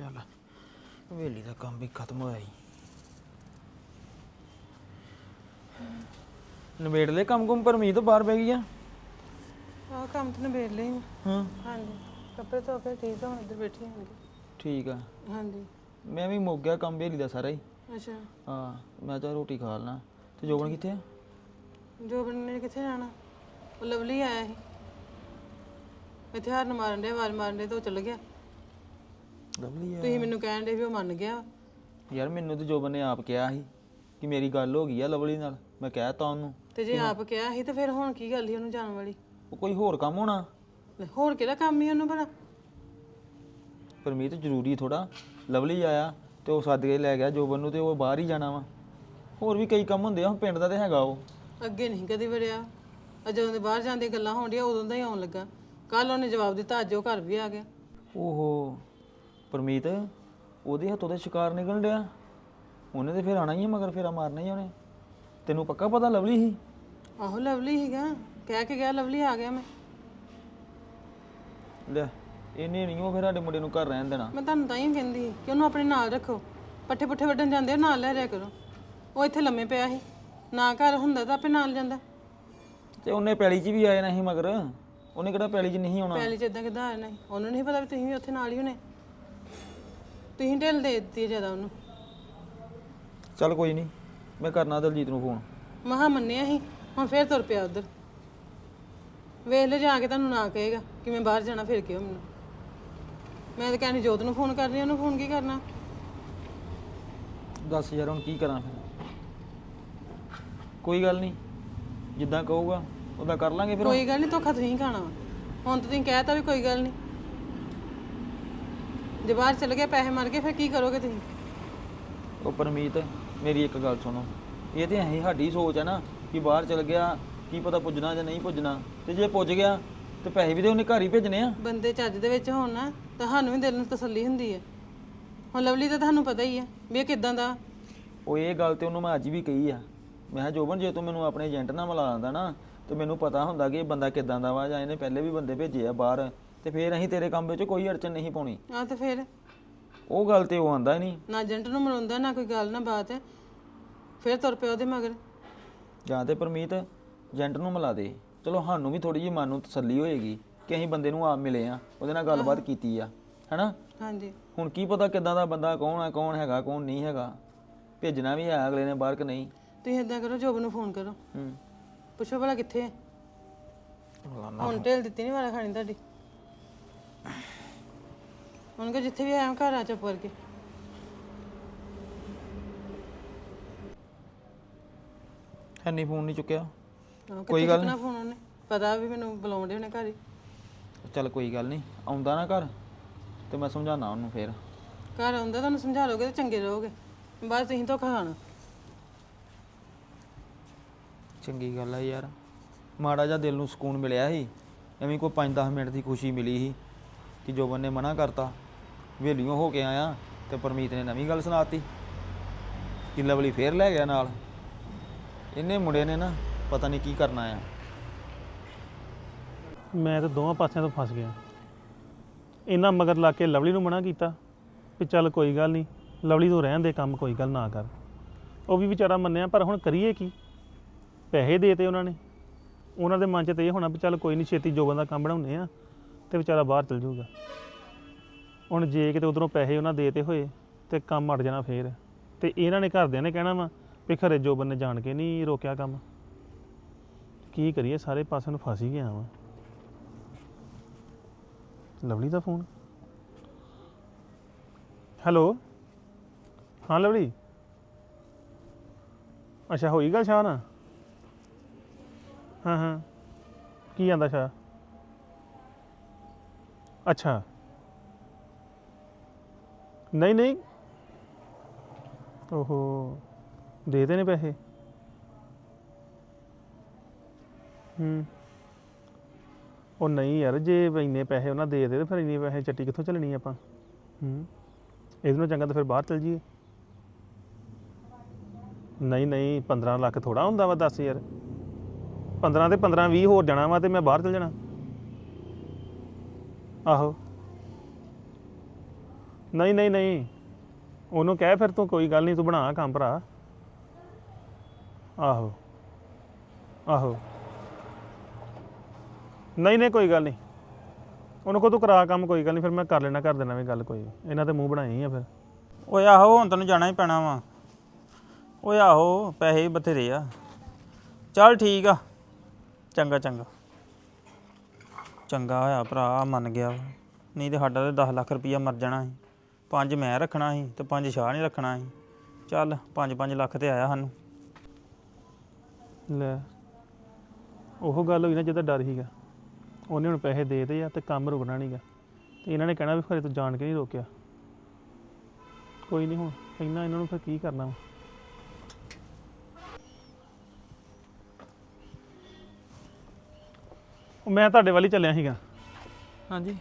ਚੱਲ। ਹਵੇਲੀ ਦਾ ਕੰਮ ਵੀ ਖਤਮ ਹੋਇਆ ਈ ਨਵੇੜ ਲੈ ਕੰਮ ਕੁਮ ਪਰਮੀਤ ਬਾਹਰ ਬਹਿ ਗਈ ਆ? ਆਹ ਕੰਮ ਤੇ ਨਿਬੇੜ ਲਈ ਮੈਂ। ਹਾਂ। ਹਾਂਜੀ। ਕੱਪੜੇ ਧੋ ਕੇ ਠੀਕ ਹੁਣ ਇੱਧਰ ਬੈਠੀ ਹਾਂਗੀ ਠੀਕ ਆ। ਹਾਂਜੀ। ਮੈਂ ਵੀ ਮੁੱਕ ਗਿਆ ਕੰਮ ਹਵੇਲੀ ਦਾ ਸਾਰਾ ਹੀ। ਅੱਛਾ। ਹਾਂ ਮੈਂ ਤਾਂ ਰੋਟੀ ਖਾ ਲਣਾ। ਤੇ ਜੋਬਨ ਕਿੱਥੇ ਆ? ਜੋ ਨੇ ਕਿੱਥੇ ਜਾਣਾ? ਉਹ ਲਵਲੀ ਆਇਆ ਸੀ। ਇੱਥੇ ਹਾਰਨ ਮਾਰਨ ਦੇ ਆਵਾਜ਼ ਮਾਰਨ ਦੇ ਤੋਂ ਚਲ ਗਿਆ। ਲਵਲੀ ਆ ਤੁਸੀਂ ਮੈਨੂੰ ਕਹਿਣ ਦੇ ਵੀ ਉਹ ਮੰਨ ਗਿਆ? ਯਾਰ ਮੈਨੂੰ ਤੇ ਜੋਬਨ ਨੇ ਆਪ ਕਿਹਾ ਸੀ ਕਿ ਮੇਰੀ ਗੱਲ ਹੋ ਗਈ ਆ ਲਵਲੀ ਨਾਲ ਮੈਂ ਕਹਿਤਾ ਉਹਨੂੰ ਤੇ ਜੇ ਆਪ ਕਿਹਾ ਸੀ ਤੇ ਫਿਰ ਹੁਣ ਕੀ ਗੱਲ ਸੀ ਉਹਨੂੰ ਜਾਣ ਵਾਲੀ? ਉਹ ਕੋਈ ਹੋਰ ਕੰਮ ਹੋਣਾ। ਲੈ, ਹੋਰ ਕਿਹੜਾ ਕੰਮ ਹੀ ਉਹਨੂੰ ਭਲਾ? ਪਰਮੀਤ ਜ਼ਰੂਰੀ ਥੋੜਾ ਲਵਲੀ ਆਇਆ ਤੇ ਉਹ ਸੱਦ ਕੇ ਲੈ ਗਿਆ ਜੋਬਨ ਨੂੰ ਤੇ ਉਹ ਬਾਹਰ ਹੀ ਜਾਣਾ ਵਾ। ਹੋਰ ਵੀ ਕਈ ਕੰਮ ਹੁੰਦੇ ਆ ਹੁਣ ਪਿੰਡ ਦਾ ਤੇ ਹੈਗਾ ਉਹ। ਅੱਗੇ ਨਹੀਂ ਕਦੀ ਵੜਿਆ। ਅ ਜਦੋਂ ਦੇ ਬਾਹਰ ਜਾਂਦੇ ਗੱਲਾਂ ਹੋਣਡੀਆਂ ਉਦੋਂ ਦਾ ਹੀ ਆਉਣ ਲੱਗਾ। ਕੱਲ ਉਹਨੇ ਜਵਾਬ ਦਿੱਤਾ ਅੱਜ ਉਹ ਘਰ ਵੀ ਆ ਗਿਆ। ਓਹੋ। ਪਰਮੀਤ ਉਹਦੇ ਹੱਥੋਂ ਤੇ ਸ਼ਿਕਾਰ ਨਿਕਲ ਡਿਆ। ਉਹਨੇ ਤੇ ਫਿਰ ਆਣਾ ਹੀ ਆ ਮਗਰ ਫੇਰਾ ਮਾਰਨਾ ਹੀ ਉਹਨੇ। ਤੈਨੂੰ ਪੱਕਾ ਪਤਾ ਲਵਲੀ ਸੀ? ਆਹੋ ਲਵਲੀ ਸੀਗਾ। ਕਹਿ ਕੇ ਗਿਆ ਲਵਲੀ ਆ ਗਿਆ ਮੈਂ। ਲੈ ਇਹਨੇ ਨਹੀਂ ਉਹ ਫਿਰ ਸਾਡੇ ਮੁੰਡੇ ਨੂੰ ਘਰ ਰਹਿਣ ਦੇਣਾ। ਮੈਂ ਤੁਹਾਨੂੰ ਤਾਂ ਹੀ ਕਹਿੰਦੀ ਸੀ ਕਿ ਉਹਨੂੰ ਆਪਣੇ ਨਾਲ ਰੱਖੋ। ਪੱਠੇ ਪੁੱਠੇ ਵੱਢਣ ਜਾਂਦੇ ਨਾਲ ਲੈ ਰਿਆ ਕਰੋ। ਉਹ ਇੱਥੇ ਲੰਮੇ ਪਿਆ ਸੀ। ਨਾ ਘਰ ਹੁੰਦਾ ਤਾਂ ਆਪੇ ਨਾਲ ਜਾਂਦਾ। ਤੇ ਉਹਨੇ ਪੈਲੀ 'ਚ ਵੀ ਆਏ ਨਹੀਂ ਮਗਰ। ਉਹਨੇ ਕਿਹੜਾ ਪੈਲੀ 'ਚ ਨਹੀਂ ਆਉਣਾ? ਪੈਲੀ ਚ ਇਦਾਂ ਕਿਦਾਂ ਆਇਆ ਨਹੀਂ ਉਹਨੂੰ ਨਹੀਂ ਪਤਾ ਵੀ ਤੁਸੀਂ ਵੀ ਉੱਥੇ ਨਾਲ ਹੀ ਹੋਣੇ। ਤੁਸੀਂ ਢਿੱਲ ਦੇ ਦਿੱਤੀ ਜ਼ਿਆਦਾ ਉਹਨੂੰ। ਚੱਲ ਕੋਈ ਨਹੀਂ ਮੈਂ ਕਰਨਾ ਦਲਜੀਤ ਨੂੰ ਫੋਨ। ਮਹਾ ਮੰਨਿਆ ਸੀ ਹੁਣ ਫੇਰ ਤੁਰ ਪਿਆ ਉਧਰ। ਵੇਖ ਲੈ ਜਾ ਕੇ ਤੁਹਾਨੂੰ ਨਾ ਕਹੇਗਾ ਕਿ ਮੈਂ ਬਾਹਰ ਜਾਣਾ ਫਿਰ ਕਿਉਂ ਮੈਨੂੰ। ਮੈਂ ਤਾਂ ਕਹਿੰਦੀ ਜੋਤ ਨੂੰ ਫੋਨ ਕਰਨੀ ਉਹਨੂੰ ਫੋਨ ਕੀ ਕਰਨਾ? ਦੱਸ ਯਾਰ ਹੁਣ ਕੀ ਕਰਾਂ ਫਿਰ? ਕੋਈ ਗੱਲ ਨਹੀਂ ਜਿੱਦਾਂ ਕਹੂਗਾ ਉਹਦਾ ਕਰ ਲਾਂਗੇ ਫਿਰ ਕੋਈ ਗੱਲ ਨਹੀਂ ਧੋਖਾ ਤੁਸੀਂ ਖਾਣਾ ਵਾ। ਹੁਣ ਤਾਂ ਤੁਸੀਂ ਕਹਿਤਾ ਵੀ ਕੋਈ ਗੱਲ ਨਹੀਂ। ਜੇ ਬਾਹਰ ਚਲੇ ਗਏ ਪੈਸੇ ਮਰ ਗਏ ਫਿਰ ਕੀ ਕਰੋਗੇ ਤੁਸੀਂ? ਉਹ ਪਰਮੀਤ ਮੇਰੀ ਇੱਕ ਗੱਲ ਸੁਣੋ। ਇਹ ਤੇ ਅਸੀਂ ਸਾਡੀ ਸੋਚ ਹੈ ਨਾ ਕਿ ਬਾਹਰ ਚਲ ਗਿਆ ਕੀ ਪਤਾ ਪੁੱਜਣਾ ਜਾਂ ਨਹੀਂ ਪੁੱਜਣਾ। ਤੇ ਜੇ ਪੁੱਜ ਗਿਆ ਤੇ ਪੈਸੇ ਵੀ ਤੇ ਉਹਨੇ ਘਰ ਹੀ ਭੇਜਣੇ ਆ। ਬੰਦੇ ਚੱਜ ਦੇ ਵਿੱਚ ਹੋਣ ਨਾ ਤਾਂ ਸਾਨੂੰ ਵੀ ਦਿਲ ਨੂੰ ਤਸੱਲੀ ਹੁੰਦੀ ਹੈ ਹੁਣ ਲਵਲੀ ਤਾਂ ਤੁਹਾਨੂੰ ਪਤਾ ਹੀ ਹੈ ਵੀ ਇਹ ਕਿਦਾਂ ਦਾ। ਉਹ ਇਹ ਗੱਲ ਤੇ ਉਹਨੂੰ ਮੈਂ ਅੱਜ ਵੀ ਕਹੀ ਆ। ਮੈਂ ਕਿਹਾ ਜੋਬਨ ਜੇ ਤੂੰ ਮੈਨੂੰ ਆਪਣੇ ਏਜੰਟ ਨਾਲ ਮਿਲਾ ਦਿੰਦਾ ਨਾ ਤੇ ਮੈਨੂੰ ਪਤਾ ਹੁੰਦਾ ਕਿ ਇਹ ਬੰਦਾ ਕਿਦਾਂ ਦਾ ਵਾ ਜਾਂ ਇਹਨੇ ਪਹਿਲੇ ਵੀ ਬੰਦੇ ਭੇਜੇ ਆ ਬਾਹਰ। ਤੇ ਫੇਰ ਅਸੀਂ ਤੇਰੇ ਕੰਮ ਵਿੱਚ ਕੋਈ ਅੜਚਨ ਨਹੀਂ ਪਾਉਣੀ। ਆ ਤੇ ਫਿਰ? ਉਹ ਗੱਲ ਤੇ ਉਹ ਆਂਦਾ ਹੀ ਨਹੀਂ। ਨਾ ਏਜੰਟ ਨੂੰ ਮਨਾਉਂਦਾ ਨਾ ਕੋਈ ਗੱਲ ਨਾ ਬਾਤ। ਹੈ ਫਿਰ ਤੁਰ ਪਿਆ ਉਹਦੇ ਮਗਰ। ਜਾਂ ਤੇ ਪਰਮੀਤ ਏਜੰਟ ਨੂੰ ਮਿਲਾ ਦੇ। ਚਲੋ ਸਾਨੂੰ ਵੀ ਥੋੜੀ ਜਿਹੀ ਮਨ ਨੂੰ ਤਸੱਲੀ ਹੋਏਗੀ ਕਿ ਅਸੀਂ ਬੰਦੇ ਨੂੰ ਆਪ ਮਿਲੇ ਆ। ਉਹਦੇ ਨਾਲ ਗੱਲਬਾਤ ਕੀਤੀ ਆ ਹੈਨਾ? ਹਾਂਜੀ। ਹੁਣ ਕੀ ਪਤਾ ਕਿਦਾਂ ਦਾ ਬੰਦਾ ਕੌਣ ਹੈ ਕੌਣ ਹੈਗਾ ਕੌਣ ਨਹੀਂ ਹੈਗਾ। ਭੇਜਣਾ ਵੀ ਹੈ ਅਗਲੇ ਨੇ ਬਾਹਰ ਕਿ ਨਹੀਂ? ਤੁਸੀਂ ਇਦਾਂ ਕਰੋ ਜੋਬ ਨੂੰ ਫੋਨ ਕਰੋ। ਹੂੰ। ਪੁੱਛੋ ਭਲਾ ਕਿੱਥੇ ਹੈ ਹੁਣ ਢੇਲ ਦਿੱਤੀ ਨਹੀਂ ਵਾਲਾ ਖਾਣੀ ਤੁਹਾਡੀ। ਹੁਣ ਕਿ ਜਿੱਥੇ ਵੀ ਆਇਆ ਘਰ ਆ ਚੁੱਪ ਕਰਕੇ। ਹੈਨੀ ਫੋਨ ਨਹੀਂ ਚੁੱਕਿਆ। ਹਾਂ, ਕਿੱਥੇ ਚੁੱਕਣਾ ਫੋਨ ਉਹਨੇ? ਪਤਾ ਵੀ ਮੈਨੂੰ ਬੁਲਾਉਂਦੇ ਉਹਨੇ ਘਰ ਹੀ। ਚੱਲ ਕੋਈ ਗੱਲ ਨਹੀਂ ਆਉਂਦਾ ਨਾ ਘਰ ਤੇ ਮੈਂ ਸਮਝਾਣਾ ਉਹਨੂੰ ਫੇਰ। ਘਰ ਆਉਂਦਾ ਤੁਹਾਨੂੰ ਸਮਝਾ ਲੋਗੇ ਤੇ ਚੰਗੇ ਰਹੋਗੇ। 'ਚ ਤੁਸੀਂ ਧੋਖਾ ਖਾਣਾ। ਚੰਗੀ ਗੱਲ ਆ ਯਾਰ। ਮਾੜਾ ਜਿਹਾ ਦਿਲ ਨੂੰ ਸਕੂਨ ਮਿਲਿਆ ਸੀ ਐਵੇਂ ਕੋਈ 5-10 ਮਿੰਟ ਦੀ ਖੁਸ਼ੀ ਮਿਲੀ ਸੀ। ਕਿ ਜੋਬਨ ਨੇ ਮਨਾ ਕਰਤਾ ਵੇਲੀਆਂ ਹੋ ਕੇ ਆਇਆ ਤੇ ਪਰਮੀਤ ਨੇ ਨਵੀਂ ਗੱਲ ਸੁਣਾਤੀ ਕਿ ਲਵਲੀ ਫੇਰ ਲੈ ਗਿਆ ਨਾਲ। ਇਹਨੇ ਮੁੰਡੇ ਨੇ ਨਾ ਪਤਾ ਨਹੀਂ ਕੀ ਕਰਨਾ ਆ। ਮੈਂ ਤਾਂ ਦੋਵਾਂ ਪਾਸਿਆਂ ਤੋਂ ਫਸ ਗਿਆ। ਇਹਨਾਂ ਮਗਰ ਲਾ ਕੇ ਲਵਲੀ ਨੂੰ ਮਨਾ ਕੀਤਾ ਵੀ ਚੱਲ ਕੋਈ ਗੱਲ ਨਹੀਂ, ਲਵਲੀ ਤੋਂ ਰਹਿਣ ਦੇ ਕੰਮ ਕੋਈ ਗੱਲ ਨਾ ਕਰ। ਉਹ ਵੀ ਵਿਚਾਰਾ ਮੰਨਿਆ, ਪਰ ਹੁਣ ਕਰੀਏ ਕੀ? ਪੈਸੇ ਦੇਤੇ ਉਹਨਾਂ ਨੇ। ਉਹਨਾਂ ਦੇ ਮਨ 'ਚ ਤੇ ਇਹ ਹੋਣਾ ਵੀ ਚੱਲ ਕੋਈ ਨਹੀਂ, ਛੇਤੀ ਜੋਗਾਂ ਦਾ ਕੰਮ ਬਣਾਉਂਦੇ ਆ ਤੇ ਵਿਚਾਰਾ ਬਾਹਰ ਚਲ ਜਾਊਗਾ। ਹੁਣ ਜੇ ਕਿਤੇ ਉਧਰੋਂ ਪੈਸੇ ਉਹਨਾਂ ਦੇਤੇ ਹੋਏ ਤੇ ਕੰਮ ਅੜ ਜਾਣਾ ਫੇਰ। ਤੇ ਇਹਨਾਂ ਨੇ ਘਰਦਿਆਂ ਨੇ ਕਹਿਣਾ ਵਾ ਵੀ ਖਰੇ ਜੋਬਨ ਨੇ ਜਾਣ ਕੇ ਨਹੀਂ ਰੋਕਿਆ ਕੰਮ। ਕੀ ਕਰੀਏ, ਸਾਰੇ ਪਾਸੇ ਨੂੰ ਫਸ ਹੀ ਗਿਆ ਵਾ। ਲਵਲੀ ਦਾ ਫੋਨ? ਹੈਲੋ? ਹਾਂ ਲਵਲੀ? ਅੱਛਾ, ਹੋਈ ਗੱਲ ਸ਼ਾਹ ਨਾ ਹਾਂ ਹਾਂ। ਕੀ ਆਂਦਾ ਸ਼ਾਹ? ਅੱਛਾ। ਨਹੀਂ ਨਹੀਂ। ਓਹੋ, ਦੇ ਦੇ ਨੇ ਪੈਸੇ। ਹੂੰ। ਉਹ ਨਹੀਂ ਯਾਰ, ਜੇ ਇੰਨੇ ਪੈਸੇ ਉਹਨਾਂ ਦੇ ਦੇ ਤੇ ਫਿਰ ਇੰਨੇ ਪੈਸੇ ਚੱਟੀ ਕਿੱਥੋਂ ਚੱਲਣੀ ਆਪਾਂ? ਹੂੰ। ਇਹਦੇ ਨਾਲੋਂ ਚੰਗਾ ਤਾਂ ਫਿਰ ਬਾਹਰ ਚੱਲ ਜੀਏ ਨਹੀਂ ਨਹੀਂ 15 ਲੱਖ ਥੋੜਾ ਹੁੰਦਾ ਵਾ, ਦੱਸ ਯਾਰ 15 ਤੇ 15 20 ਹੋਰ ਜਾਣਾ ਵਾ ਤੇ ਮੈਂ ਬਾਹਰ ਚੱਲ ਜਾਣਾ। ਆਹੋ। ਨਹੀਂ ਨਹੀਂ ਨਹੀਂ। ਉਹਨੂੰ ਕਹਿ ਫਿਰ ਤੂੰ, ਕੋਈ ਗੱਲ ਨਹੀਂ, ਤੂੰ ਬਣਾ ਕੰਮ ਭਰਾ। ਆਹੋ। ਆਹੋ। ਨਹੀਂ ਨਹੀਂ, ਕੋਈ ਗੱਲ ਨਹੀਂ। ਉਹਨੂੰ ਕੋ ਤੂੰ ਕਰਾ ਕੰਮ, ਕੋਈ ਗੱਲ ਨਹੀਂ, ਫਿਰ ਮੈਂ ਕਰ ਲੈਣਾ ਕਰ ਦੇਣਾ ਵੀ ਗੱਲ ਕੋਈ ਇਹਨਾਂ ਤੇ ਮੂੰਹ ਬਣਾਈ ਆ ਫਿਰ। ਓਏ ਆਹੋ, ਹੁਣ ਤੈਨੂੰ ਜਾਣਾ ਹੀ ਪੈਣਾ ਵਾ। ਓਏ ਆਹੋ, ਪੈਸੇ ਵੀ ਬਥੇਰੇ ਆ। ਚੱਲ ਠੀਕ ਆ। ਚੰਗਾ ਚੰਗਾ। ਚੰਗਾ ਹੋਇਆ, ਭਰਾ ਮੰਨ ਗਿਆ ਵਾ। ਨਹੀਂ ਤੇ ਸਾਡਾ ਤੇ 10 ਲੱਖ ਰੁਪਈਆ ਮਰ ਜਾਣਾ ਸੀ। ਪੰਜ ਮੈਂ ਰੱਖਣਾ ਸੀ ਤੇ ਪੰਜ ਸ਼ਾਹ ਨੇ ਰੱਖਣਾ ਸੀ। ਚੱਲ 5-5 ਲੱਖ ਤੇ ਆਇਆ ਸਾਨੂੰ। ਲੈ, ਉਹ ਗੱਲ ਹੋਈ ਨਾ ਜਿਹਦਾ ਡਰ ਸੀਗਾ। ਉਹਨੇ ਹੁਣ ਪੈਸੇ ਦੇ ਦੇ ਆ ਤੇ ਕੰਮ ਰੁਕਣਾ ਨਹੀਂਗਾ ਤੇ ਇਹਨਾਂ ਨੇ ਕਹਿਣਾ ਵੀ ਖਰੇ ਤੂੰ ਜਾਣ ਕੇ ਨਹੀਂ ਰੋਕਿਆ। ਕੋਈ ਨਹੀਂ ਹੁਣ, ਇੰਨਾ ਇਹਨਾਂ ਨੂੰ ਫਿਰ ਕੀ ਕਰਨਾ ਵਾ? ਮੈਂ ਤੁਹਾਡੇ ਵੱਲ ਹੀ ਚੱਲਿਆ ਸੀਗਾ। ਹਾਂਜੀ।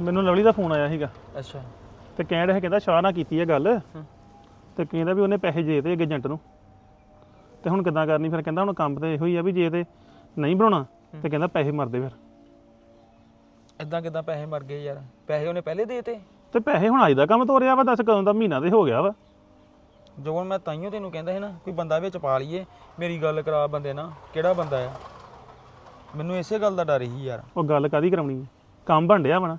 ਮੈਨੂੰ ਲਵਲੀ ਦਾ ਫੋਨ ਆਇਆ ਸੀਗਾ। ਅੱਛਾ। ਤੇ ਕਹਿਣ ਰਿਹਾ ਕਹਿੰਦਾ ਸ਼ਾਹ ਨਾਲ ਕੀਤੀ ਹੈ ਗੱਲ। ਤੇ ਕਹਿੰਦਾ ਵੀ ਉਹਨੇ ਪੈਸੇ ਦੇ ਤੇ ਏਜੰਟ ਨੂੰ। ਤੇ ਹੁਣ ਕਿੱਦਾਂ ਕਰਨੀ ਫਿਰ ਕਹਿੰਦਾ ਹੁਣ ਕੰਮ ਤੇ ਇਹੋ ਹੀ ਆ ਵੀ ਜੇ ਤੇ ਨਹੀਂ ਬਣਾਉਣਾ ਤੇ ਕਹਿੰਦਾ ਪੈਸੇ ਮਰਦੇ ਫਿਰ। ਇਦਾਂ ਕਿਦਾਂ ਪੈਸੇ ਮਰ ਗਏ ਯਾਰ? ਪੈਸੇ ਉਹਨੇ ਪਹਿਲੇ ਦੇਤੇ ਤੇ ਪੈਸੇ ਹੁਣ ਅੱਜ ਦਾ ਕੰਮ ਤੋਰਿਆ ਵਾ ਦੱਸ ਕਦੋਂ ਦਾ ਮਹੀਨਾ ਤੇ ਹੋ ਗਿਆ ਵਾ। ਜੋ ਹੁਣ ਮੈਂ ਤਾਈਓ ਤੈਨੂੰ ਕਹਿੰਦਾ ਸੀ ਨਾ ਕੋਈ ਬੰਦਾ ਵਿੱਚ ਪਾ ਲਈਏ ਮੇਰੀ ਗੱਲ ਕਰਾ ਬੰਦੇ ਨਾਲ ਕਿਹੜਾ ਬੰਦਾ ਆ? ਮੈਨੂੰ ਇਸੇ ਗੱਲ ਦਾ ਡਰ ਹੀ ਯਾਰ। ਉਹ ਗੱਲ ਕਾਦੀ ਕਰਾਉਣੀ ਹੈ ਕੰਮ ਬਣ ਵਾ ਨਾ।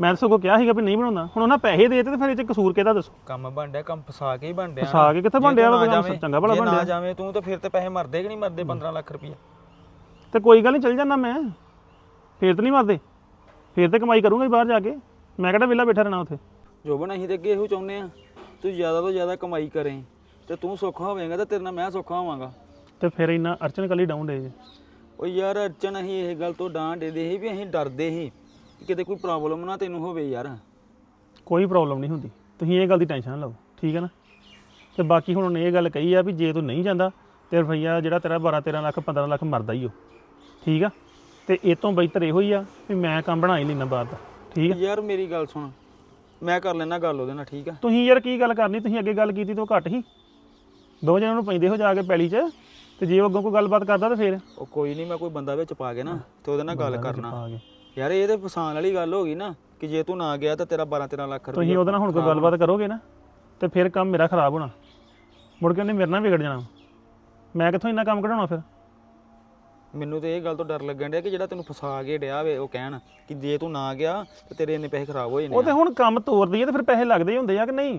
ਮੈਂ ਤਾਂ ਸਗੋਂ ਕਿਹਾ ਸੀਗਾ ਵੀ ਨਹੀਂ ਬਣਾਉਂਦਾ ਹੁਣ ਉਹਨਾਂ ਪੈਸੇ ਦੇ ਤੇ ਤੇ ਫਿਰ ਇਹ ਚ ਕਸੂਰ ਕਿਹਦਾ ਦੱਸੋ? ਕੰਮ ਬਣ ਡਿਆ ਕੰਮ ਫਸਾ ਕੇ ਹੀ ਬਣ ਡਿਆ ਫਸਾ ਕੇ ਕਿੱਥੇ ਜੇ ਬਣ ਡਿਆ ਤੂੰ ਵਾ, ਕੰਮ ਚੰਗਾ ਭਲਾ ਜੇ ਬਣ ਨਾ। ਜਾਵੇਂ ਤੂੰ ਤੇ ਫਿਰ ਤੇ ਪੈਸੇ ਮਰਦੇ ਕਿ ਨਹੀਂ ਮਰਦੇ? 15 ਲੱਖ ਰੁਪਈਆ। ਤੇ ਕੋਈ ਗੱਲ ਨਹੀਂ ਚੱਲ ਜਾਂਦਾ ਮੈਂ। ਫੇਰ ਤਾਂ ਨਹੀਂ ਮਰਦੇ। ਫੇਰ ਤੇ ਕਮਾਈ ਕਰੂੰਗਾ ਹੀ ਬਾਹਰ ਜਾ ਕੇ। ਮੈਂ ਕਿਹੜਾ ਵਿਹਲਾ ਬੈਠਾ ਰਹਿਣਾ ਉੱਥੇ? ਜੋਬਨ ਅਸੀਂ ਤੇ ਅੱਗੇ ਇਹੋ ਚਾਹੁੰਦੇ ਆ ਤੂੰ ਜ਼ਿਆਦਾ ਤੋਂ ਜ਼ਿਆਦਾ ਕਮਾਈ ਕਰੇ ਤੇ ਤੂੰ ਸੌਖਾ ਹੋਵੇਂਗਾ ਤੇ ਤੇਰੇ ਨਾਲ ਮੈਂ ਸੌਖਾ ਹੋਵਾਂਗਾ। ਤੇ ਫਿਰ ਇੰਨਾ ਅਰਚਨ ਕੱਲੀ ਡਾਊਨ ਡੇ ਜੇ। ਉਹ ਯਾਰ ਅਰਚਨ ਅਸੀਂ ਇਹ ਗੱਲ ਤੋਂ ਡਾਂਟ ਦੇ ਸੀ ਵੀ ਅਸੀਂ ਡਰਦੇ ਸੀ ਕਿ ਕਿਤੇ ਕੋਈ ਪ੍ਰੋਬਲਮ ਨਾ ਤੈਨੂੰ ਹੋਵੇ ਯਾਰ। ਕੋਈ ਪ੍ਰੋਬਲਮ ਨਹੀਂ ਹੁੰਦੀ। ਤੁਸੀਂ ਇਹ ਗੱਲ ਦੀ ਟੈਨਸ਼ਨ ਨਾ ਲਓ ਠੀਕ ਹੈ ਨਾ? ਤੇ ਬਾਕੀ ਹੁਣ ਉਹਨੇ ਇਹ ਗੱਲ ਕਹੀ ਆ ਵੀ ਜੇ ਤੂੰ ਨਹੀਂ ਜਾਂਦਾ ਤੇ ਰੁਪਈਆ ਜਿਹੜਾ ਤੇਰਾ 12 13 ਲੱਖ 15 ਲੱਖ ਮਰਦਾ ਹੀ ਹੋ ਠੀਕ ਆ? ਤੇ ਇਹ ਤੋਂ ਬਿਹਤਰ ਇਹੋ ਹੀ ਆ ਵੀ ਮੈਂ ਕੰਮ ਬਣਾ ਹੀ ਲੈਣਾ ਬਾਹਰ ਦਾ। ਠੀਕ ਆ? ਯਾਰ ਮੇਰੀ ਗੱਲ ਸੁਣ ਮੈਂ ਕਰ ਲੈਣਾ ਗੱਲ ਉਹਦੇ ਨਾਲ ਠੀਕ ਆ? ਤੁਸੀਂ ਯਾਰ ਕੀ ਗੱਲ ਕਰਨੀ? ਤੁਸੀਂ ਅੱਗੇ ਗੱਲ ਕੀਤੀ ਤੋਂ ਘੱਟ ਹੀ ਦੋ ਜਣਾਂ ਨੂੰ ਪੈਂਦੇ ਹੋ ਜਾ ਕੇ ਪੈਲੀ 'ਚ। ਤੇ ਜੇ ਉਹ ਅੱਗੋਂ ਕੋਈ ਗੱਲਬਾਤ ਕਰਦਾ ਤਾਂ ਫੇਰ? ਉਹ ਕੋਈ ਨਹੀਂ ਮੈਂ ਕੋਈ ਬੰਦਾ ਵਿੱਚ ਪਾ ਕੇ ਨਾ ਤੇ ਉਹਦੇ ਨਾਲ ਗੱਲ ਕਰਨਾ। ਯਾਰ ਇਹ ਤੇ ਫਸਾਨ ਵਾਲੀ ਗੱਲ ਹੋ ਗਈ ਨਾ ਕਿ ਜੇ ਤੂੰ ਨਾ ਗਿਆ ਤਾਂ ਤੇਰਾ 12 13 ਲੱਖ ਰੁਪਏ ਤੁਸੀਂ ਉਹਦੇ ਨਾਲ ਹੁਣ ਕੋਈ ਗੱਲਬਾਤ ਕਰੋਗੇ ਨਾ ਤੇ ਫਿਰ ਕੰਮ ਮੇਰਾ ਖਰਾਬ ਹੋਣਾ। ਮੁੜ ਕੇ ਉਹਨੇ ਮੇਰੇ ਨਾਲ ਵਿਗੜ ਜਾਣਾ। ਮੈਂ ਕਿੱਥੋਂ ਇੰਨਾ ਕੰਮ ਕਢਾਉਣਾ ਫਿਰ? ਮੈਨੂੰ ਤੇ ਇਹ ਗੱਲ ਤੋਂ ਡਰ ਲੱਗਣ ਡਿਆ ਕਿ ਜਿਹੜਾ ਤੈਨੂੰ ਫਸਾ ਕੇ ਡਿਆ ਵੇ ਉਹ ਕਹਿਣ ਕਿ ਜੇ ਤੂੰ ਨਾ ਗਿਆ ਤੇ ਤੇਰੇ ਇੰਨੇ ਪੈਸੇ ਖਰਾਬ ਹੋ ਜਾਣੇ ਉਹ ਤੇ। ਹੁਣ ਕੰਮ ਤੋਰਦੀ ਹੈ ਤੇ ਫਿਰ ਪੈਸੇ ਲੱਗਦੇ ਹੀ ਹੁੰਦੇ ਆ ਕਿ ਨਹੀਂ?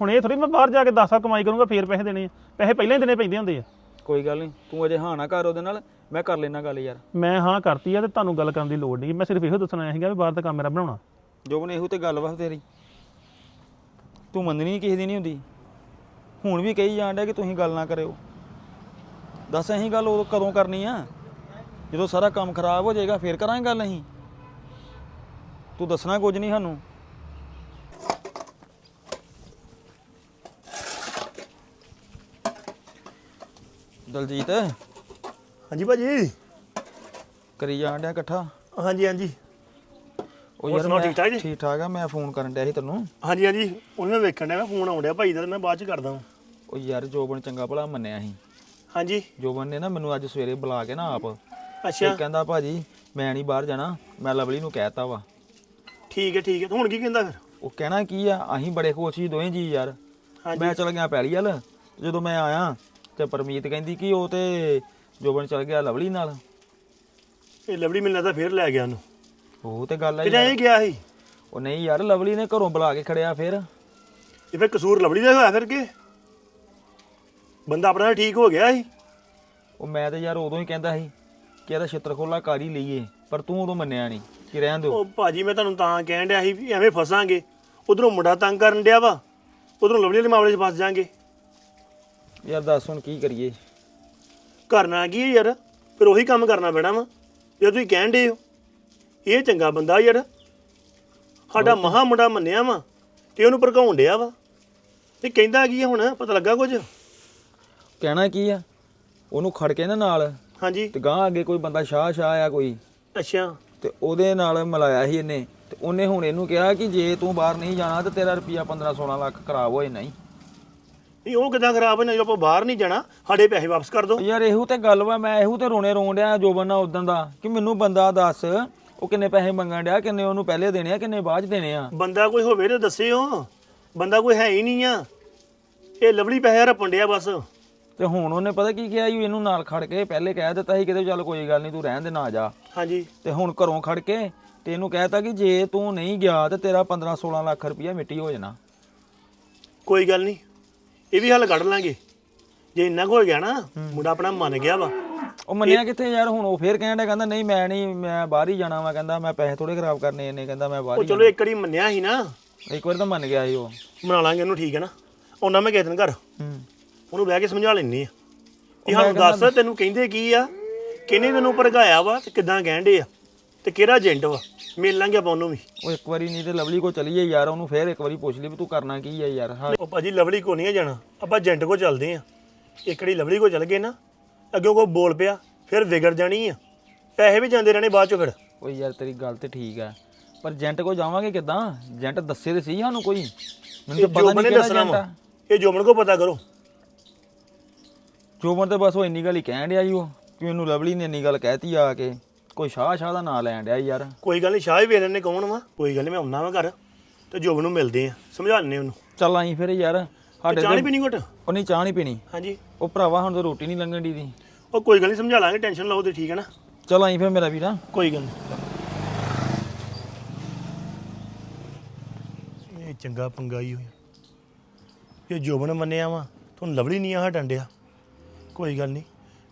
ਹੁਣ ਇਹ ਥੋੜੀ ਮੈਂ ਬਾਹਰ ਜਾ ਕੇ 10 ਸਾਲ ਕਮਾਈ ਕਰੂੰਗਾ ਫੇਰ ਪੈਸੇ ਦੇਣੇ ਆ। ਪੈਸੇ ਪਹਿਲਾਂ ਹੀ ਦੇਣੇ ਪੈਂਦੇ ਹੁੰਦੇ ਆ। ਕੋਈ ਗੱਲ ਨਹੀਂ ਤੂੰ ਅਜੇ ਹਾਂ ਨਾ ਕਰ ਉਹਦੇ ਨਾਲ ਮੈਂ ਕਰ ਲੈਣਾ ਗੱਲ ਯਾਰ। ਮੈਂ ਹਾਂ ਕਰਤੀ ਆ ਤੇ ਤੁਹਾਨੂੰ ਗੱਲ ਕਰਨ ਦੀ ਲੋੜ ਨਹੀਂ ਮੈਂ ਸਿਰਫ ਇਹੋ ਦੱਸਣਾ ਆਇਆ ਸੀਗਾ ਵੀ ਬਾਹਰ ਦਾ ਕੰਮ ਮੇਰਾ ਬਣਾਉਣਾ। ਜੋਬਨ ਇਹੋ ਤੇ ਗੱਲ ਵਾ ਤੇਰੀ। ਤੂੰ ਮੰਨਣੀ ਨਹੀਂ ਕਿਸੇ ਦੀ ਨਹੀਂ ਹੁੰਦੀ। ਹੁਣ ਵੀ ਕਹੀ ਜਾਣ ਡਿਆ ਕਿ ਤੁਸੀਂ ਗੱਲ ਨਾ ਕਰਿਓ। ਦੱਸ ਅਸੀਂ ਗੱਲ ਉਦੋਂ ਕਦੋਂ ਕਰਨੀ ਆ? ਜਦੋਂ ਸਾਰਾ ਕੰਮ ਖਰਾਬ ਹੋ ਜਾਏਗਾ ਫੇਰ ਕਰਾਂਗੇ ਗੱਲ ਅਸੀਂ। ਤੂੰ ਦੱਸਣਾ ਕੁਝ ਨਹੀਂ ਸਾਨੂੰ। ਦਲਜੀਤ? ਹਾਂਜੀ ਭਾਜੀ। ਕਰੀ ਜਾਣ ਡਿਆ ਇਕੱਠਾ? ਹਾਂਜੀ ਹਾਂਜੀ। ਉਹ ਹੋਰ ਸੁਣਾਓ, ਮੈਂ- ਠੀਕ ਠਾਕ ਜੀ? ਠੀਕ ਠਾਕ ਆ ਮੈਂ ਫੋਨ ਕਰਨ ਡਿਆ ਸੀ ਤੈਨੂੰ। ਹਾਂਜੀ ਹਾਂਜੀ। ਉਹਨੂੰ ਮੈਂ ਵੇਖਣ ਡਿਆ ਮੈਂ ਫੋਨ ਆਉਣ ਡਿਆ ਭਾਈ ਦਾ ਤੇ ਮੈਂ ਬਾਅਦ ਚ ਕਰਦਾ ਹਾਂ ਉਹ ਯਾਰ ਜੋਬਨ ਚੰਗਾ ਭਲਾ ਮੰਨਿਆ ਸੀ। ਹਾਂਜੀ। ਜੋਬਨ ਨੇ ਨਾ ਮੈਨੂੰ ਅੱਜ ਸਵੇਰੇ ਬੁਲਾ ਕੇ ਨਾ ਆਪ। ਅੱਛਾ। ਤੇ ਕਹਿੰਦਾ ਭਾਜੀ ਮੈਂ ਨਹੀਂ ਬਾਹਰ ਜਾਣਾ ਮੈਂ ਲਵਲੀ ਨੂੰ ਕਹਿਤਾ ਵਾ। ਠੀਕ ਹੈ ਠੀਕ ਹੈ। ਤੇ ਹੁਣ ਕੀ ਕਹਿੰਦਾ ਫਿਰ? ਉਹ ਕਹਿਣਾ ਕੀ ਆ ਅਸੀਂ ਬੜੇ ਖੁਸ਼ ਸੀ ਦੋਵੇਂ ਜੀ ਯਾਰ। ਹਾਂਜੀ। ਮੈਂ ਚਲ ਗਿਆ ਪੈਲੀ ਵੱਲ। ਜਦੋਂ ਮੈਂ ਆਇਆ ਤੇ ਪਰਮੀਤ ਕਹਿੰਦੀ ਕਿ ਉਹ ਤੇ ਜੋਬਨ ਚਲ ਗਿਆ ਲਵਲੀ ਨਾਲ। ਇਹ ਲਵੜੀ ਮੈਨੂੰ ਲੱਗਦਾ ਫੇਰ ਲੈ ਗਿਆ ਉਹਨੂੰ। ਉਹ ਤੇ ਗੱਲ ਆ ਕਿਤੇ ਯਾਰ। ਇਹ ਗਿਆ ਸੀ? ਉਹ ਨਹੀਂ ਯਾਰ ਲਵਲੀ ਨੇ ਘਰੋਂ ਬੁਲਾ ਕੇ ਖੜਿਆ ਫਿਰ। ਇਹ ਫਿਰ ਕਸੂਰ ਲਵੜੀ ਦਾ ਹੋਇਆ ਫਿਰ ਕੇ? ਬੰਦਾ ਆਪਣਾ ਠੀਕ ਹੋ ਗਿਆ ਸੀ। ਉਹ ਮੈਂ ਤੇ ਯਾਰ ਉਦੋਂ ਹੀ ਕਹਿੰਦਾ ਸੀ ਕਿ ਇਹਦਾ ਛਿੱਤਰ ਖੋਲਾ ਕਰ ਹੀ ਲਈਏ ਪਰ ਤੂੰ ਉਦੋਂ ਮੰਨਿਆ ਨਹੀਂ ਕਿ ਰਹਿਣ ਦਿਓ। ਉਹ ਭਾਜੀ ਮੈਂ ਤੁਹਾਨੂੰ ਤਾਂ ਕਹਿਣ ਡਿਆ ਸੀ ਵੀ ਐਵੇਂ ਫਸਾਂਗੇ। ਉਧਰੋਂ ਮੁੰਡਾ ਤੰਗ ਕਰਨ ਡਿਆ ਵਾ। ਉਧਰੋਂ ਲਵੜੀ ਦੇ ਮਾਮਲੇ 'ਚ ਫਸ ਜਾਾਂਗੇ। ਯਾਰ ਦੱਸ ਹੁਣ ਕੀ ਕਰੀਏ। ਕਰਨਾ ਕੀ ਹੈ ਯਾਰ? ਫਿਰ ਉਹੀ ਕੰਮ ਕਰਨਾ ਪੈਣਾ ਵਾ। ਜੇ ਤੁਸੀਂ ਕਹਿਣ ਦੇ ਹੋ ਇਹ ਚੰਗਾ ਬੰਦਾ ਯਾਰ। ਸਾਡਾ ਮਹਾ ਮੁੰਡਾ ਮੰਨਿਆ ਵਾ ਤੇ ਉਹਨੂੰ ਭੜਕਾਉਣ ਡਿਆ ਵਾ। ਤੇ ਕਹਿੰਦਾ ਕੀ ਆ ਹੁਣ? ਪਤਾ ਲੱਗਾ ਕੁਝ? ਕਹਿਣਾ ਕੀ ਆ? ਉਹਨੂੰ ਖੜ ਕੇ ਨਾ ਨਾਲ। ਹਾਂਜੀ। ਤੇ ਗਾਂ ਅੱਗੇ ਕੋਈ ਬੰਦਾ ਸ਼ਾਹ ਸ਼ਾਹ ਆ ਕੋਈ। ਅੱਛਾ। ਤੇ ਉਹਦੇ ਨਾਲ ਮਿਲਾਇਆ ਸੀ ਇਹਨੇ। ਤੇ ਉਹਨੇ ਹੁਣ ਇਹਨੂੰ ਕਿਹਾ ਕਿ ਜੇ ਤੂੰ ਬਾਹਰ ਨਹੀਂ ਜਾਣਾ ਤੇ ਤੇਰਾ ਰੁਪਿਆ 15 16 ਲੱਖ ਖਰਾਬ ਹੋਏ ਨਹੀਂ। ਨਹੀਂ ਉਹ ਕਿਦਾਂ ਖਰਾਬ ਹੋਣਾ ਜਦੋਂ ਆਪਾਂ ਬਾਹਰ ਨਹੀਂ ਜਾਣਾ ਸਾਡੇ ਪੈਸੇ ਵਾਪਸ ਕਰ ਦਿਓ। ਯਾਰ ਇਹੋ ਤੇ ਗੱਲ ਵਾ ਮੈਂ ਇਹੋ ਤੇ ਰੋਣੇ ਰੋਣ ਡਿਆ ਜੋਬਨ ਨਾਲ ਉਦੋਂ ਦਾ ਕਿ ਮੈਨੂੰ ਬੰਦਾ ਦੱਸ ਉਹ ਕਿੰਨੇ ਪੈਸੇ ਮੰਗਣ ਡਿਆ ਕਿੰਨੇ ਉਹਨੂੰ ਪਹਿਲੇ ਦੇਣੇ ਆ ਕਿੰਨੇ ਬਾਅਦ 'ਚ ਦੇਣੇ ਆ। ਬੰਦਾ ਕੋਈ ਹੋਵੇ ਤੇ ਦੱਸਿਓ ਬੰਦਾ ਕੋਈ ਹੈ ਹੀ ਨਹੀਂ ਆ। ਇਹ ਲਵਲੀ ਪੈਸੇ ਰਪਣ ਡਿਆ ਬਸ। ਤੇ ਹੁਣ ਉਹਨੇ ਪਤਾ ਕੀ ਕਿਹਾ ਜੀ ਇਹਨੂੰ ਨਾਲ ਖੜ ਕੇ ਪਹਿਲੇ ਕਹਿ ਦਿੱਤਾ ਸੀ ਕਿਤੇ ਚੱਲ ਕੋਈ ਗੱਲ ਨਹੀਂ ਤੂੰ ਰਹਿਣ ਦੇ ਨਾ ਜਾ। ਹਾਂਜੀ। ਤੇ ਹੁਣ ਘਰੋਂ ਖੜ ਕੇ ਤੇ ਇਹਨੂੰ ਕਹਿਤਾ ਕਿ ਜੇ ਤੂੰ ਨਹੀਂ ਗਿਆ ਤੇ ਤੇਰਾ 15 16 ਲੱਖ ਰੁਪਇਆ ਮਿੱਟੀ ਹੋ ਜਾਣਾ। ਕੋਈ ਗੱਲ ਨਹੀਂ ਇਹ ਵੀ ਹੱਲ ਕੱਢ ਲਾਂਗੇ। ਜੇ ਇੰਨਾ ਕੁ ਹੋ ਗਿਆ ਨਾ ਮੁੰਡਾ ਆਪਣਾ ਮੰਨ ਗਿਆ ਵਾ। ਉਹ ਮੰਨਿਆ ਕਿੱਥੇ ਯਾਰ ਹੁਣ ਉਹ ਫੇਰ ਕਹਿਣ ਡਿਆ ਕਹਿੰਦਾ ਨਹੀਂ ਮੈਂ ਨਹੀਂ ਮੈਂ ਬਾਹਰ ਹੀ ਜਾਣਾ ਵਾ ਕਹਿੰਦਾ ਮੈਂ ਪੈਸੇ ਥੋੜੇ ਖਰਾਬ ਕਰਨੇ ਇਹਨੇ ਕਹਿੰਦਾ ਮੈਂ ਬਾਹਰ ਉਹ ਹੀ ਚਲੋ ਇੱਕ ਵਾਰੀ ਮੰਨਿਆ ਸੀ ਨਾ। ਜਾਣਾ। ਇੱਕ ਵਾਰ ਤਾਂ ਮੰਨ ਗਿਆ ਸੀ ਉਹ। ਬਣਾ ਲਾਂਗੇ ਉਹਨੂੰ ਠੀਕ ਹੈ ਨਾ। ਉਹਨਾਂ ਮੈਂ ਕਿਸੇ ਦਿਨ ਘਰ। ਹੂੰ। ਉਹਨੂੰ ਬਹਿ ਕੇ ਸਮਝਾ ਲੈਣੀ ਆ ਕਿ ਹਾਂ ਦੱਸ ਤੈਨੂੰ ਕਹਿੰਦੇ ਕੀ ਆ? ਕਿਹਨੇ ਤੈਨੂੰ ਭੜਕਾਇਆ ਵਾ ਤੇ ਕਿੱਦਾਂ ਕਹਿੰਦੇ ਆ? ਤੇ ਕਿਹੜਾ ਏਜੰਟ ਵਾ? ਮਿਲ ਲਾਂਗੇ ਆਪਾਂ ਉਹਨੂੰ ਵੀ। ਉਹ ਇੱਕ ਵਾਰੀ ਨਹੀਂ ਤੇ ਲਵਲੀ ਕੋ ਚਲੀਏ ਯਾਰ ਉਹਨੂੰ ਫੇਰ ਇੱਕ ਵਾਰੀ ਪੁੱਛ ਲਈ ਵੀ ਤੂੰ ਕਰਨਾ ਕੀ ਹੈ ਯਾਰ ਹਾਂ। ਉਹ ਭਾਜੀ ਲਵਲੀ ਕੋ ਨਹੀਂ ਜਾਣਾ ਆਪਾਂ ਏਜੰਟ ਕੋ ਚੱਲਦੇ ਆ। ਇਕੜੀ ਲਵਲੀ ਕੋ ਚੱਲ ਗਏ ਨਾ ਅੱਗੇ ਕੋ ਬੋਲ ਪਿਆ ਫਿਰ ਵਿਗੜ ਜਾਣੀ ਆ। ਪੈਸੇ ਵੀ ਜਾਂਦੇ ਰਹਿਣੇ ਬਾਅਦ ਚੋਂ ਫਿਰ। ਉਹ ਯਾਰ ਤੇਰੀ ਗੱਲ ਤੇ ਠੀਕ ਆ। ਪਰ ਏਜੰਟ ਕੋ ਜਾਵਾਂਗੇ ਕਿੱਦਾਂ? ਏਜੰਟ ਦੱਸੇ ਤੇ ਸੀ ਸਾਨੂੰ ਕੋਈ? ਮੈਨੂੰ ਤਾਂ ਪਤਾ ਨਹੀਂ ਕਿਹੜਾ ਏਜੰਟ ਆ। ਇਹ ਜੋਬਨ ਕੋ ਪਤਾ ਕਰੋ। ਜੋਬਨ ਤੇ ਬਸ ਉਹ ਇੰਨੀ ਗੱਲ ਹੀ ਕਹਿਣ ਡਿਆ ਜੀ ਉਹ ਕਿ ਮੈਨੂੰ ਲਵਲੀ ਨੇ ਇੰਨੀ ਗੱਲ ਕਹਿਤੀ ਆ ਕੇ। ਕੋਈ ਸ਼ਾਹ ਸ਼ਾਹ ਦਾ ਨਾਂ ਲੈਣ ਡਿਆ ਯਾਰ। ਕੋਈ ਗੱਲ ਨਹੀਂ ਸ਼ਾਹ ਹੀ ਵੇਰਨ ਨੇ ਕੌਣ ਵਾ। ਕੋਈ ਗੱਲ ਨਹੀਂ ਮੈਂ ਆਉਣਾ ਵਾ ਘਰ ਤੇ ਜੋਬਨ ਨੂੰ ਮਿਲਦੇ ਆ। ਸਮਝਾ ਲੈਣੇ ਉਹਨੂੰ। ਚੱਲ ਆਈ ਫਿਰ ਯਾਰ ਸਾਡੇ ਚਾਹ ਨਹੀਂ ਪੀਣੀ ਘਟ? ਉਹ ਨਹੀਂ ਚਾਹ ਨਹੀਂ ਪੀਣੀ। ਹਾਂਜੀ। ਉਹ ਭਰਾਵਾ ਹੁਣ ਤਾਂ ਰੋਟੀ ਨਹੀਂ ਲੰਘਣ ਦੀ ਦੀ ਉਹ ਕੋਈ ਗੱਲ ਨਹੀਂ ਸਮਝਾ ਲਾਂਗੇ ਟੈਨਸ਼ਨ ਲਓ ਤੇ ਠੀਕ ਹੈ ਨਾ? ਚੱਲ ਆਈ ਫਿਰ ਮੇਰਾ ਵੀਰਾ। ਕੋਈ ਗੱਲ ਨਹੀਂ ਇਹ ਚੰਗਾ ਪੰਗਾ ਹੀ ਹੋਇਆ। ਇਹ ਜੋਬਨ ਮੰਨਿਆ ਵਾ ਤੁਹਾਨੂੰ ਲਵਲੀ ਨਹੀਂ ਆ ਹਟਣ ਡਿਆ। ਕੋਈ ਗੱਲ ਨਹੀਂ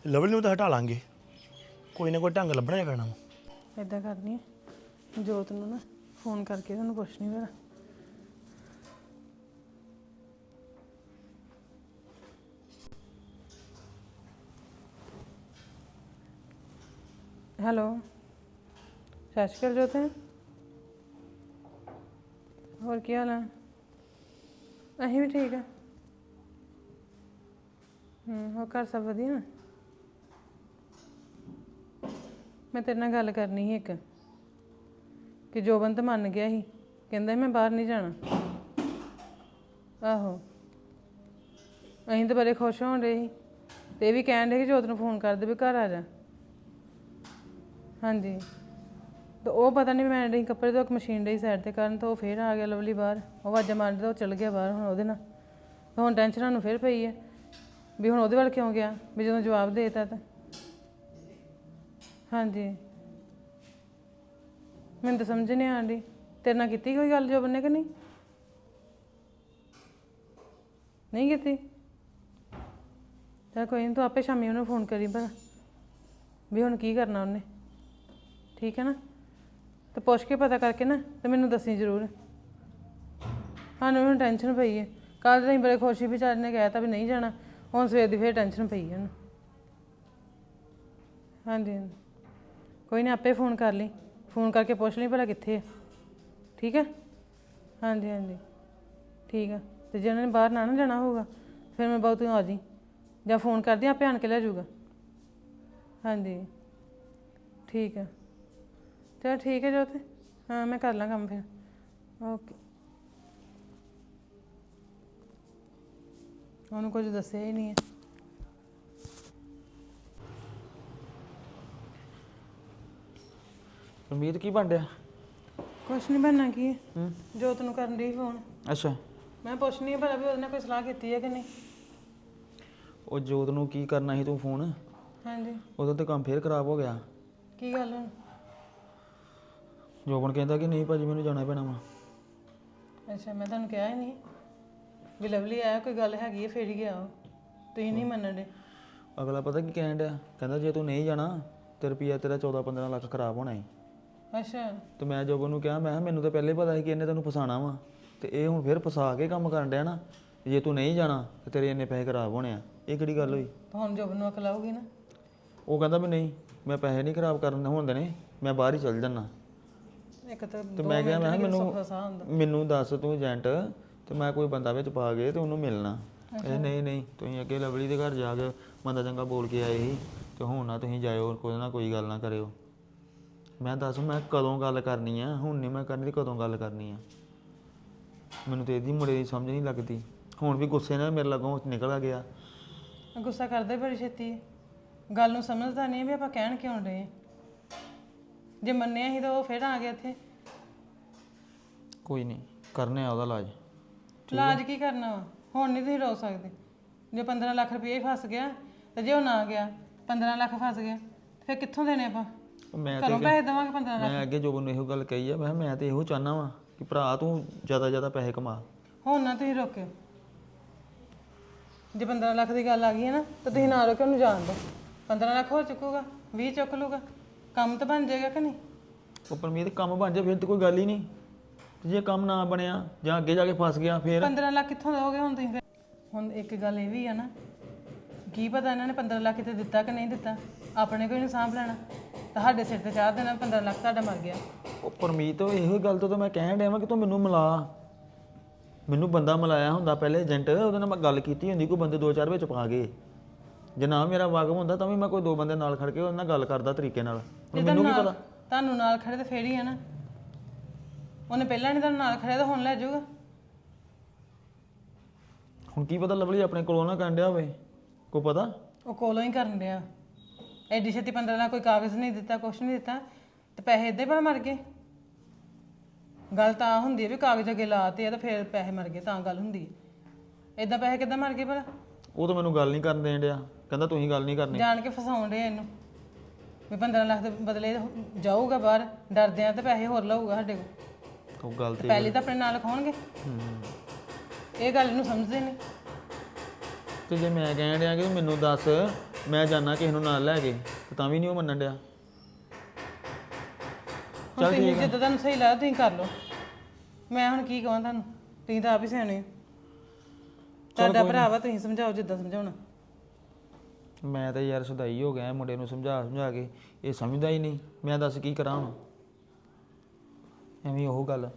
ਲਵਲੀ ਨੂੰ ਤਾਂ ਹਟਾ ਲਾਂਗੇ। ਕੋਈ ਨਾ ਕੋਈ ਢੰਗ ਲੱਭਣਾ ਹੀ ਪੈਣਾ ਵਾ। ਇਦਾਂ ਕਰਨੀ ਹੈ ਜੋਤ ਨੂੰ ਨਾ ਫੋਨ ਕਰਕੇ ਤੁਹਾਨੂੰ ਪੁੱਛਣੀ ਫਿਰ। ਹੈਲੋ। ਸਤਿ ਸ਼੍ਰੀ ਅਕਾਲ ਜੋਤ। ਹੋਰ ਕੀ ਹਾਲ ਹੈ ਅਸੀਂ ਵੀ ਠੀਕ ਆ। ਹੂੰ, ਹੋਰ ਘਰ ਸਭ ਵਧੀਆ? ਨਾ ਮੈਂ ਤੇਰੇ ਨਾਲ ਗੱਲ ਕਰਨੀ ਸੀ ਇੱਕ, ਕਿ ਜੋਬਨ ਤਾਂ ਮੰਨ ਗਿਆ ਸੀ, ਕਹਿੰਦਾ ਸੀ ਮੈਂ ਬਾਹਰ ਨਹੀਂ ਜਾਣਾ। ਆਹੋ। ਅਸੀਂ ਤਾਂ ਬੜੇ ਖੁਸ਼ ਹੋਣ ਰਹੇ ਸੀ, ਤੇ ਇਹ ਵੀ ਕਹਿਣ ਦੇ ਕਿ ਜੋਤ ਨੂੰ ਫੋਨ ਕਰ ਦੇ ਵੀ ਘਰ ਆ ਜਾ। ਹਾਂਜੀ। ਤੇ ਉਹ ਪਤਾ ਨਹੀਂ ਮੈਂ ਰਹੀ ਕੱਪੜੇ ਤੋਂ ਇੱਕ ਮਸ਼ੀਨ ਡਈ ਸਾਈਡ ਤੇ ਕਰਨ, ਤਾਂ ਉਹ ਫੇਰ ਆ ਗਿਆ ਲਵਲੀ ਬਾਹਰ। ਉਹ ਆਵਾਜ਼ਾਂ ਮਾਰਦਾ ਉਹ ਚਲ ਗਿਆ ਬਾਹਰ ਹੁਣ ਉਹਦੇ ਨਾਲ। ਤੇ ਹੁਣ ਟੈਨਸ਼ਨ ਨੂੰ ਫੇਰ ਪਈ ਹੈ ਵੀ ਹੁਣ ਉਹਦੇ ਵੱਲ ਕਿਉਂ ਗਿਆ, ਵੀ ਜਦੋਂ ਜਵਾਬ ਦੇਤਾ ਤਾਂ। ਹਾਂਜੀ। ਮੈਨੂੰ ਤਾਂ ਸਮਝ ਨਹੀਂ ਆਉਂਦੀ। ਤੇਰੇ ਨਾਲ ਕੀਤੀ ਕੋਈ ਗੱਲ ਜੋਬਨ ਨੇ ਕਿ ਨਹੀਂ? ਨਹੀਂ ਕੀਤੀ? ਤਾਂ ਕੋਈ ਨਹੀਂ ਤੂੰ ਆਪੇ ਸ਼ਾਮੀ ਉਹਨੂੰ ਫੋਨ ਕਰੀ ਭਲਾ, ਵੀ ਹੁਣ ਕੀ ਕਰਨਾ ਉਹਨੇ। ਠੀਕ ਹੈ ਨਾ? ਤੇ ਪੁੱਛ ਕੇ ਪਤਾ ਕਰਕੇ ਨਾ, ਤੇ ਮੈਨੂੰ ਦੱਸੀ ਜ਼ਰੂਰ। ਸਾਨੂੰ ਹੁਣ ਟੈਨਸ਼ਨ ਪਈ ਹੈ। ਕੱਲ ਤਾਂ ਅਸੀਂ ਬੜੇ ਖੁਸ਼ੀ ਵਿਚਾਰੇ ਨੇ ਕਹਿਤਾ ਵੀ ਨਹੀਂ ਜਾਣਾ। ਹੁਣ ਸਵੇਰ ਦੀ ਫੇਰ ਟੈਨਸ਼ਨ ਪਈ ਹੈ ਉਹਨੂੰ। ਹਾਂਜੀ ਹਾਂਜੀ। ਕੋਈ ਨਹੀਂ ਆਪੇ ਫੋਨ ਕਰ ਲਈ। ਫੋਨ ਕਰਕੇ ਪੁੱਛ ਲਈ ਭਲਾ ਕਿੱਥੇ ਹੈ ਠੀਕ ਹੈ ਹਾਂਜੀ ਹਾਂਜੀ। ਠੀਕ ਆ। ਤੇ ਜੇ ਉਹਨਾਂ ਨੇ ਬਾਹਰ ਨਾ ਨਾ ਜਾਣਾ ਹੋਊਗਾ, ਫਿਰ ਮੈਂ ਬਹੁਤ ਆ ਜੀ ਜਾਂ ਫੋਨ ਕਰਦੀ, ਆਪੇ ਆਣ ਕੇ ਲੈ ਜਾਊਗਾ। ਹਾਂਜੀ। ਠੀਕ ਆ। ਚਲ ਠੀਕ ਹੈ ਜੋਤ। ਹਾਂ, ਮੈਂ ਕਰ ਲਾਂ ਕੰਮ ਫਿਰ। ਓਕੇ। ਉਹਨੂੰ ਕੁਝ ਦੱਸਿਆ ਹੀ ਨਹੀਂ ਹੈ ਉਮੀਦ ਕੀ ਬਣ ਡਿਆ ਕੁਛ ਨਹੀਂ ਬਣਨਾ ਕੀ ਹੈ। ਹੂੰ। ਜੋਤ ਨੂੰ ਕਰਨ ਦੀ ਫੋਨ ਅੱਛਾ। ਮੈਂ ਪੁੱਛਣੀ ਹੈ ਭਲਾ ਵੀ ਉਹਦੇ ਨਾਲ ਕੋਈ ਸਲਾਹ ਕੀਤੀ ਹੈ ਕਿ ਨਹੀਂ? ਉਹ ਜੋਤ ਨੂੰ ਕੀ ਕਰਨਾ ਸੀ ਤੂੰ ਫੋਨ ਹਾਂਜੀ। ਉਦੋਂ ਤੇ ਕੰਮ ਫੇਰ ਖਰਾਬ ਹੋ ਗਿਆ। ਕੀ ਗੱਲ ਹੁਣ? ਜੋਬਨ ਕਹਿੰਦਾ ਕਿ ਨਹੀਂ ਭਾਜੀ ਮੈਨੂੰ ਜਾਣਾ ਪੈਣਾ ਵਾ। ਅੱਛਾ ਮੈਂ ਤੁਹਾਨੂੰ ਕਿਹਾ ਹੀ ਨਹੀਂ। ਵੀ ਲਵਲੀ ਆਇਆ ਕੋਈ ਗੱਲ ਹੈਗੀ ਹੈ ਫੇਰ ਹੀ ਗਿਆ ਉਹ। ਤੁਸੀਂ ਨਹੀਂ ਮੰਨਣ ਦੇ। ਅਗਲਾ ਪਤਾ ਕੀ ਕਹਿਣ ਡਿਆ? ਕਹਿੰਦਾ ਜੇ ਤੂੰ ਨਹੀਂ ਜਾਣਾ ਤੇ ਰੁਪਈਆ ਤੇਰਾ 14 15 ਲੱਖ ਖਰਾਬ ਹੋਣਾ ਏ ਅੱਛਾ। ਤੇ ਮੈਂ ਜੋਬਨ ਨੂੰ ਕਿਹਾ ਮੈਂ ਕਿਹਾ ਮੈਨੂੰ ਤਾਂ ਪਹਿਲੇ ਪਤਾ ਸੀ ਕਿ ਇਹਨੇ ਤੈਨੂੰ ਫਸਾਣਾ ਵਾ। ਤੇ ਇਹ ਹੁਣ ਫੇਰ ਫਸਾ ਕੇ ਕੰਮ ਕਰਨ ਡਿਆ ਨਾ। ਤੇ ਜੇ ਤੂੰ ਨਹੀਂ ਜਾਣਾ ਤੇ ਤੇਰੇ ਇੰਨੇ ਪੈਸੇ ਖਰਾਬ ਹੋਣੇ ਆ। ਇਹ ਕਿਹੜੀ ਗੱਲ ਹੋਈ? ਤਾਂ ਹੁਣ ਜੋਬ ਨੂੰ ਅਕਲ ਆਊਗੀ ਨਾ। ਉਹ ਕਹਿੰਦਾ ਵੀ ਨਹੀਂ ਮੈਂ ਪੈਸੇ ਨਹੀਂ ਖਰਾਬ ਕਰਨ ਹੁੰਦੇ ਨੇ ਮੈਂ ਬਾਹਰ ਹੀ ਚੱਲ ਜਾਣਾ ਇੱਕ ਤਾਂ ਤੇ ਮੈਂ ਕਿਹਾ ਮੈਂ ਕਿਹਾ ਮੈਨੂੰ ਮੈਨੂੰ ਦੱਸ ਤੂੰ ਏਜੰਟ ਤੇ ਮੈਂ ਕੋਈ ਬੰਦਾ ਵਿੱਚ ਪਾ ਕੇ ਤੇ ਉਹਨੂੰ ਮਿਲਣਾ। ਇਹ ਨਹੀਂ ਨਹੀਂ ਤੁਸੀਂ ਅੱਗੇ ਲਵਲੀ ਦੇ ਘਰ ਜਾ ਕੇ ਬੰਦਾ ਚੰਗਾ ਬੋਲ ਕੇ ਆਏ ਸੀ। ਤੇ ਹੁਣ ਨਾ ਤੁਸੀਂ ਜਾਇਓ ਕੋਈ ਨਾ ਕੋਈ ਗੱਲ ਨਾ ਕਰਿਓ। ਮੈਂ ਦੱਸ ਮੈਂ ਕਦੋਂ ਗੱਲ ਕਰਨੀ ਆ? ਹੁਣ ਨਹੀਂ ਮੈਂ ਕਰਨੀ ਤੇ ਕਦੋਂ ਗੱਲ ਕਰਨੀ ਆ? ਮੈਨੂੰ ਤੇ ਇਹਦੀ ਮੁੰਡੇ ਦੀ ਸਮਝ ਨਹੀਂ ਲੱਗਦੀ। ਹੁਣ ਵੀ ਗੁੱਸੇ ਨਾਲ ਮੇਰੇ ਲੱਗੋਂ ਨਿਕਲ ਗਿਆ। ਗੁੱਸਾ ਕਰਦਾ ਬੜੀ ਛੇਤੀ। ਗੱਲ ਨੂੰ ਸਮਝਦਾ ਨਹੀਂ ਵੀ ਆਪਾਂ ਕਹਿਣ ਕਿਉਂ ਰਹੇ ਜੇ ਮੰਨਿਆ ਸੀ ਤਾਂ ਉਹ ਫਿਰ ਆ ਗਿਆ ਇੱਥੇ। ਕੋਈ ਨਹੀਂ ਕਰਨੇ ਆ ਉਹਦਾ ਇਲਾਜ। ਇਲਾਜ ਕੀ ਕਰਨਾ ਵਾ? ਹੁਣ ਨਹੀਂ ਤੁਸੀਂ ਰੋ ਸਕਦੇ। ਜੇ 15 ਲੱਖ ਰੁਪਏ ਫਸ ਗਿਆ ਤੇ ਜੇ ਉਹ ਨਾ ਗਿਆ 15 ਲੱਖ ਫਸ ਗਿਆ ਤੇ ਫਿਰ ਕਿੱਥੋਂ ਦੇਣੇ ਆਪਾਂ? ਮੈਂ ਘਰੋਂ ਪੈਸੇ ਦੇਵਾਂਗੇ 15 ਲੱਖ ਮੈਂ ਅੱਗੇ ਜੋਬਨ ਨੂੰ ਇਹੋ ਗੱਲ ਕਹੀ ਆ ਮੈਂ ਕਿਹਾ ਮੈਂ ਤੇ ਇਹੋ ਚਾਹਨਾ ਵਾਂ ਕਿ ਭਰਾ ਤੂੰ ਜ਼ਿਆਦਾ ਜ਼ਿਆਦਾ ਪੈਸੇ ਕਮਾ। ਹੁਣ ਨਾ ਤੁਸੀਂ ਰੋਕਿਓ ਜੇ 15 ਲੱਖ ਦੀ ਗੱਲ ਆ ਗਈ ਹੈ ਨਾ ਤਾਂ ਤੁਸੀਂ ਨਾ ਰੋਕਿਓ ਉਹਨੂੰ ਜਾਣ ਦਿਓ। 15 ਲੱਖ ਹੋਰ ਚੁੱਕੂਗਾ 20 ਚੁੱਕ ਲੂਗਾ ਕੰਮ ਤਾਂ ਬਣ ਜਾਏਗਾ ਕਿ ਨਹੀਂ? ਉਹ ਪਰਮੀਤ ਕੰਮ ਬਣ ਜਾ ਫਿਰ ਤੇ ਕੋਈ ਗੱਲ ਹੀ ਨਹੀਂ। ਤੇ ਜੇ ਕੰਮ ਨਾ ਬਣਿਆ ਜਾਂ ਅੱਗੇ ਜਾ ਕੇ ਫਸ ਗਿਆ ਫਿਰ? 15 ਲੱਖ ਕਿੱਥੋਂ ਦੋਗੇ ਹੁਣ ਤੁਸੀਂ ਫਿਰ? ਹੁਣ ਇੱਕ ਗੱਲ ਇਹ ਵੀ ਆ ਨਾ ਕੀ ਪਤਾ ਇਹਨਾਂ ਨੇ 15 ਲੱਖ ਕਿਤੇ ਦਿੱਤਾ ਕਿ ਨਹੀਂ ਦਿੱਤਾ? ਆਪਣੇ ਕੋਈ ਨਹੀਂ ਸਾਂਭ ਲੈਣਾ। ਤੁਹਾਡੇ ਸਿਰ ਤੇ ਚਾਹ ਦੇਣਾ 15 ਲੱਖ ਤੁਹਾਡਾ ਮਰ ਗਿਆ। ਉਹ ਪਰਮੀਤ ਉਹ ਇਹੋ ਗੱਲ ਤੋਂ ਤਾਂ ਮੈਂ ਕਹਿਣ ਡਿਆ ਵਾਂ ਕਿ ਤੂੰ ਮੈਨੂੰ ਮਿਲਾ। ਮੈਨੂੰ ਬੰਦਾ ਮਿਲਾਇਆ ਹੁੰਦਾ ਪਹਿਲੇ ਏਜੰਟ ਉਹਦੇ ਨਾਲ ਮੈਂ ਗੱਲ ਕੀਤੀ ਹੁੰਦੀ ਕੋਈ ਬੰਦੇ ਦੋ ਚਾਰ ਵਿੱਚ ਪਾ ਕੇ ਜੇ ਨਾ ਮੇਰਾ ਵਾਕਮ ਹੁੰਦਾ ਤਾਂ ਵੀ ਮੈਂ ਕੋਈ ਦੋ ਬੰਦੇ ਨਾਲ ਖੜ ਕੇ ਉਹਦੇ ਨਾਲ ਗੱਲ ਕਰਦਾ ਤਰੀਕੇ ਨਾਲ। ਹੁਣ ਮੈਨੂੰ ਕੀ ਪਤਾ? ਤੁਹਾਨੂੰ ਨਾਲ ਖੜੇ ਤੇ ਫੇਰ ਹੀ ਆ ਨਾ। ਉਹਨੇ ਪਹਿਲਾਂ ਨਹੀਂ ਤੁਹਾਨੂੰ ਨਾਲ ਖੜਿਆ ਤਾਂ ਹੁਣ ਲੈ ਜਾਊਗਾ। ਹੁਣ ਕੀ ਪਤਾ ਲਵਲੀ ਆਪਣੇ ਕੋਲੋਂ ਨਾ ਕੰਡਿਆ ਹੋਵੇ। ਕੋਈ ਪਤਾ? ਉਹ ਕੋਲੋਂ ਹੀ ਕਰਨ ਡਿਆ। ਐਡੀ ਛੇਤੀ 15 ਲੱਖ ਕੋਈ ਕਾਗਜ਼ ਨਹੀਂ ਦਿੱਤਾ ਕੁਛ ਨਹੀਂ ਦਿੱਤਾ ਤੇ ਪੈਸੇ ਇੱਦਾਂ ਹੀ ਪਰ ਮਰ ਗਏ। ਗੱਲ ਤਾਂ ਹੁੰਦੀ ਹੈ ਵੀ ਕਾਗਜ਼ ਅੱਗੇ ਲਾਤੇ ਆ ਤਾਂ ਫਿਰ ਪੈਸੇ ਮਰ ਗਏ ਤਾਂ ਗੱਲ ਹੁੰਦੀ ਹੈ। ਇਦਾਂ ਪੈਸੇ ਕਿੱਦਾਂ ਮਰ ਗਏ ਭਲਾ? ਉਹ ਤਾਂ ਮੈਨੂੰ ਗੱਲ ਨਹੀਂ ਕਰਨ ਦੇਣ ਡਿਆ। ਕਹਿੰਦਾ ਤੁਸੀਂ ਗੱਲ ਨਹੀਂ ਕਰਨੀ। ਜਾਣ ਕੇ ਫਸਾਉਣ ਡਿਆ ਇਹਨੂੰ। ਵੀ 15 ਲੱਖ ਦੇ ਬਦਲੇ ਜਾਊਗਾ ਬਾਹਰ ਡਰਦਿਆਂ ਤੇ ਪੈਸੇ ਹੋਰ ਲਊਗਾ ਸਾਡੇ ਕੋਲ। ਉਹ ਗੱਲ ਤੇ ਪਹਿਲੇ ਤਾਂ ਆਪਣੇ ਨਾਲ ਲਿਖਾਉਣਗੇ। ਇਹ ਗੱਲ ਇਹਨੂੰ ਸਮਝਦੇ ਨਹੀਂ। ਤੇ ਜੇ ਮੈਂ ਕਹਿਣ ਡਿਆ ਕਿ ਮੈਨੂੰ ਦੱਸ ਮੈਂ ਜਾਣਾ ਕਿਸੇ ਨੂੰ ਨਾਲ ਲੈ ਕੇ ਤੇ ਤਾਂ ਵੀ ਨਹੀਂ ਉਹ ਮੰਨਣ ਡਿਆ। ਹੁਣ ਤੁਸੀਂ ਜਿੱਦਾਂ ਤੁਹਾਨੂੰ ਸਹੀ ਲੱਗਦਾ ਤੁਸੀਂ ਕਰ ਲਓ। ਮੈਂ ਹੁਣ ਕੀ ਕਹਾਂ ਤੁਹਾਨੂੰ? ਤੁਸੀਂ ਤਾਂ ਆਪ ਹੀ ਸਿਆਣੇ ਹੋ। ਤੁਹਾਡਾ ਭਰਾ ਵਾ ਤੁਸੀਂ ਸਮਝਾਓ ਜਿੱਦਾਂ ਸਮਝਾਉਣਾ। ਮੈਂ ਤਾਂ ਯਾਰ ਸਦਾਈ ਹੋ ਗਿਆ ਮੁੰਡੇ ਨੂੰ ਸਮਝਾ ਸਮਝਾ ਕੇ। ਇਹ ਸਮਝਦਾ ਹੀ ਨਹੀਂ। ਮੈਂ ਦੱਸ ਕੀ ਕਰਾਂ ਹੁਣ? ਐਵੇਂ ਉਹ ਗੱਲ।